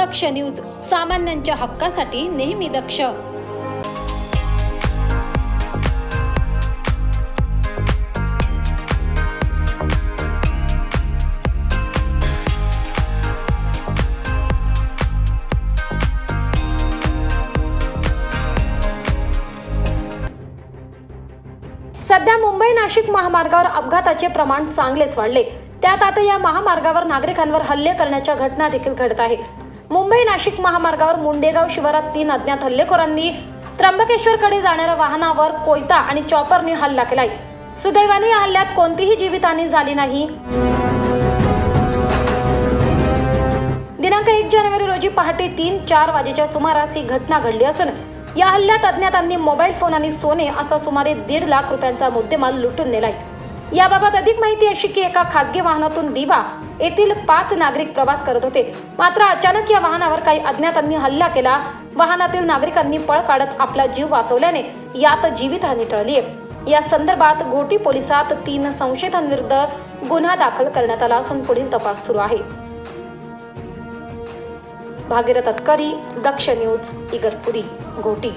दक्ष news सामान्यांच्या हक्कासाठी नेहमी दक्ष. सध्या मुंबई नाशिक महामार्गावर अपघाताचे प्रमाण चांगलेच वाढले. त्यात आता या महामार्गावर नागरिकांवर हल्ले करण्याच्या घटना देखील घडत आहे मुंबई नाशिक महामार्गावर मुंडेगाव शिवारात तीन अज्ञात हल्लेखोरांनी त्र्यंबकेश्वरकडे जाणाऱ्या वाहनावर कोयता आणि चॉपरने हल्ला केलाय. सुदैवाने या हल्ल्यात कोणतीही जीवितहानी झाली नाही. दिनांक एक जानेवारी रोजी पहाटे तीन चार वाजेच्या सुमारास ही घटना घडली असून या हल्ल्यात अज्ञातांनी मोबाईल फोन आणि सोने असा सुमारे दीड लाख रुपयांचा मुद्देमाल लुटून नेलाय. याबाबत अधिक माहिती अशी की एका खासगी वाहनातून दिवा येथील पाच नागरिक प्रवास करत होते. मात्र अचानक या वाहनावर काही अज्ञातांनी हल्ला केला. वाहनातील नागरिकांनी पळ काढत आपला जीव वाचवल्याने यात जीवितहानी टळली आहे. या संदर्भात घोटी पोलिसात तीन संशयितांविरुद्ध गुन्हा दाखल करण्यात आला असून पुढील तपास सुरू आहे. भागीरथ तत्करी दक्ष न्यूज इगतपुरी घोटी.